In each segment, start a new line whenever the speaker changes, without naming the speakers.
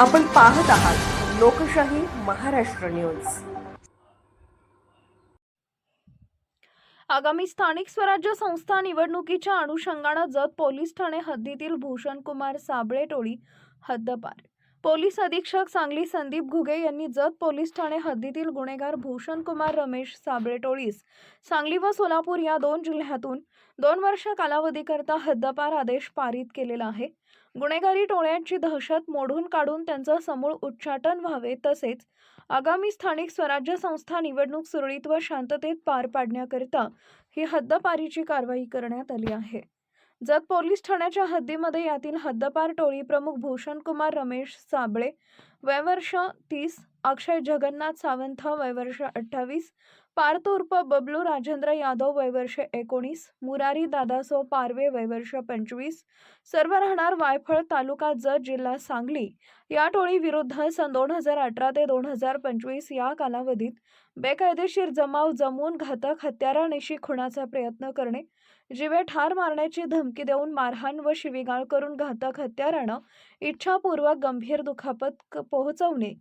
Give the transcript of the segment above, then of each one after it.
आपण पाहत आहात लोकशाही महाराष्ट्र न्यूज.
आगामी स्थानिक स्वराज्य संस्था निवडणुकीच्या अनुषंगानं जत पोलीस ठाणे हद्दीतील भूषण कुमार साबळे टोळी हद्दपार. पोलीस अधीक्षक सांगली संदीप घुगे यांनी जत पोलीस ठाणे हद्दीतील गुन्हेगार भूषण कुमार रमेश साबळे टोळीस सांगली व सोलापूर या दोन जिल्ह्यातून दोन वर्ष कालावधीकरता हद्दपार आदेश पारित केलेला आहे. गुन्हेगारी टोळ्यांची दहशत मोडून काढून त्यांचं समूळ उच्चाटन व्हावे तसेच आगामी स्थानिक स्वराज्य संस्था निवडणूक सुरळीत व शांततेत पार पाडण्याकरिता ही हद्दपारीची कारवाई करण्यात आली आहे. जत पोलीस ठाण्याच्या हद्दीमध्ये यातील हद्दपार टोळी प्रमुख भूषणकुमार रमेश साबळे वयवर्ष तीस अक्षय जगन्नाथ सावंत वयवर्ष अठ्ठावीस पार्थ उर्फ बबलू राजेंद्र यादव वयवर्ष एकोणीस मुरारी दादासो पारवे वयवर्ष पंचवीस सर्व राहणार वायफळ तालुका जत जिल्हा सांगली. या टोळी विरुद्ध सन दोन हजार अठरा ते दोन हजार पंचवीस या कालावधीत बेकायदेशीर जमाव जमवून घातक हत्यारानिशी खुणाचा प्रयत्न करणे जिवे ठार मारण्याची धमकी देऊन मारहाण व शिवीगाळ करून घातक हत्यारानं इच्छापूर्वक गंभीर दुखापत क- पोहोचवणे.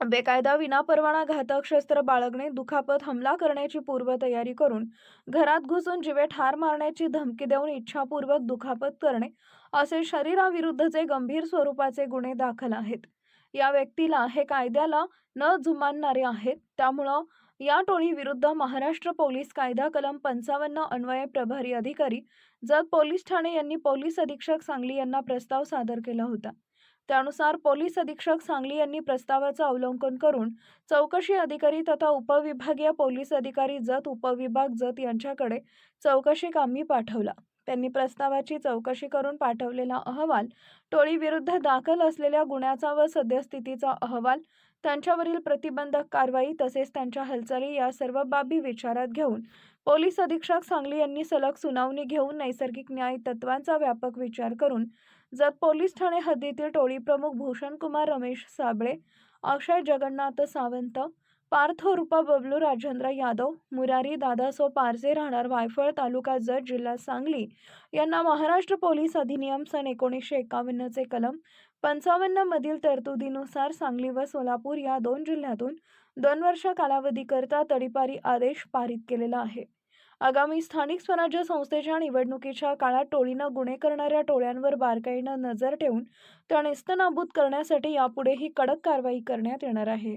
बेकायदा विनापरवाना घातक शस्त्र बाळगणे दुखापत हमला करण्याची पूर्वतयारी करून घरात घुसून जीवे ठार मारण्याची धमकी देऊन इच्छापूर्वक दुखापत करणे असे शरीराविरुद्धचे गंभीर स्वरूपाचे गुन्हे दाखल आहेत. या व्यक्तीला हे कायद्याला न जुमानणारे आहेत. त्यामुळं या टोळीविरुद्ध महाराष्ट्र पोलीस कायदा कलम पंचावन्न अन्वये प्रभारी अधिकारी जत पोलीस ठाणे यांनी पोलीस अधीक्षक सांगली यांना प्रस्ताव सादर केला होता. त्यानुसार पोलीस अधीक्षक सांगली यांनी प्रस्तावाचं अवलोकन करून चौकशी अधिकारी तथा उपविभागीय पोलीस अधिकारी जत उपविभाग जत यांच्याकडे चौकशी कामी पाठवला. त्यांनी प्रस्तावाची चौकशी करून पाठवलेला अहवाल टोळीविरुद्ध दाखल असलेल्या गुन्ह्याचा व सद्यस्थितीचा अहवाल त्यांच्यावरील प्रतिबंधक कारवाई तसेच त्यांच्या हालचाली या सर्व बाबी विचारात घेऊन पोलीस अधीक्षक सांगली यांनी सलग सुनावणी घेऊन नैसर्गिक न्याय तत्वांचा व्यापक विचार करून जत पोलीस ठाणे हद्दीतील टोळी प्रमुख भूषण कुमार रमेश साबळे अक्षय जगन्नाथ सावंत पार्थ रूपा बबलू राजेंद्र यादव मुरारी दादासो पारसे राहणार वायफळ तालुका जत जिल्हा सांगली. यांना महाराष्ट्र पोलीस अधिनियम सन एकोणीसशे एकावन्नचे कलम पंचावन्न मधील तरतुदीनुसार सांगली व सोलापूर या दोन जिल्ह्यातून दोन वर्ष कालावधीकरता तडीपारी आदेश पारित केलेला आहे. आगामी स्थानिक स्वराज्य संस्थेच्या निवडणुकीच्या काळात टोळीनं गुन्हे करणाऱ्या टोळ्यांवर बारकाईनं नजर ठेवून त्या नेस्तनाबूत करण्यासाठी यापुढेही कडक कारवाई करण्यात येणार आहे.